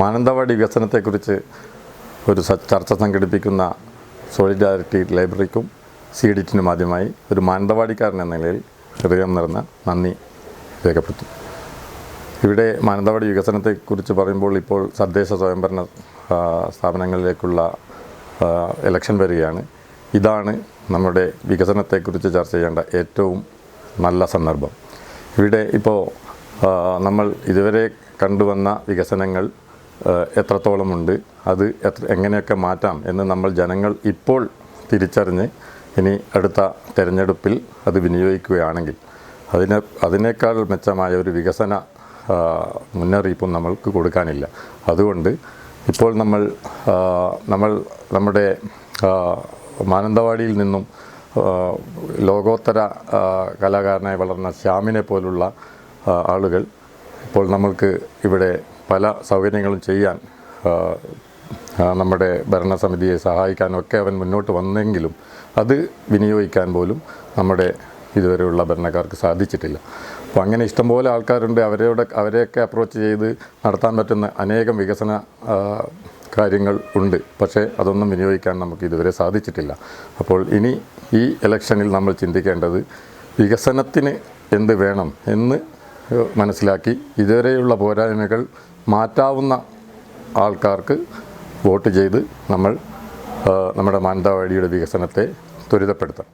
മാനന്തവാടി വികസനത്തെക്കുറിച്ച് ഒരു ചർച്ച സംഘടിപ്പിക്കുന്ന സോളിഡാരിറ്റി ലൈബ്രറിക്കും സി ഡിറ്റിനും ആദ്യമായി ഒരു മാനന്തവാടിക്കാരൻ എന്ന നിലയിൽ ഹൃദയം നിറഞ്ഞ നന്ദി രേഖപ്പെടുത്തും ഇവിടെ മാനന്തവാടി വികസനത്തെക്കുറിച്ച് പറയുമ്പോൾ ഇപ്പോൾ തദ്ദേശ സ്വയംഭരണ സ്ഥാപനങ്ങളിലേക്കുള്ള ഇലക്ഷൻ വരികയാണ്. ഇതാണ് നമ്മുടെ വികസനത്തെക്കുറിച്ച് ചർച്ച ചെയ്യേണ്ട ഏറ്റവും നല്ല സന്ദർഭം. ഇവിടെ ഇപ്പോൾ നമ്മൾ ഇതുവരെ കണ്ടുവന്ന വികസനങ്ങൾ എത്രത്തോളമുണ്ട് അത് എത്ര എങ്ങനെയൊക്കെ മാറ്റാം എന്ന് നമ്മൾ ജനങ്ങൾ ഇപ്പോൾ തിരിച്ചറിഞ്ഞ് ഇനി അടുത്ത തിരഞ്ഞെടുപ്പിൽ അത് വിനിയോഗിക്കുകയാണെങ്കിൽ അതിനെ അതിനേക്കാൾ മെച്ചമായ ഒരു വികസന മുന്നറിയിപ്പും നമ്മൾക്ക് കൊടുക്കാനില്ല. അതുകൊണ്ട് ഇപ്പോൾ നമ്മൾ നമ്മൾ നമ്മുടെ മാനന്തവാടിയിൽ നിന്നും ലോകോത്തര കലാകാരനായി വളർന്ന ശ്യാമിനെ പോലുള്ള ആളുകൾ ഇപ്പോൾ നമ്മൾക്ക് ഇവിടെ പല സൗകര്യങ്ങളും ചെയ്യാൻ നമ്മുടെ ഭരണസമിതിയെ സഹായിക്കാനൊക്കെ അവൻ മുന്നോട്ട് വന്നെങ്കിലും അത് വിനിയോഗിക്കാൻ പോലും നമ്മുടെ ഇതുവരെയുള്ള ഭരണക്കാർക്ക് സാധിച്ചിട്ടില്ല. അപ്പോൾ അങ്ങനെ ഇഷ്ടംപോലെ ആൾക്കാരുണ്ട്. അവരോട് അവരെയൊക്കെ അപ്രോച്ച് ചെയ്ത് നടത്താൻ പറ്റുന്ന അനേകം വികസന കാര്യങ്ങൾ ഉണ്ട്. പക്ഷേ അതൊന്നും വിനിയോഗിക്കാൻ നമുക്ക് ഇതുവരെ സാധിച്ചിട്ടില്ല. അപ്പോൾ ഇനി ഈ ഇലക്ഷനിൽ നമ്മൾ ചിന്തിക്കേണ്ടത് വികസനത്തിന് എന്ത് വേണം എന്ന് മനസ്സിലാക്കി. ഇതുവരെയുള്ള പോരായ്മകൾ മാറ്റാവുന്ന ആൾക്കാർക്ക് വോട്ട് ചെയ്ത് നമ്മൾ നമ്മുടെ മാനന്തവാടിയുടെ വികസനത്തെ ത്വരിതപ്പെടുത്താം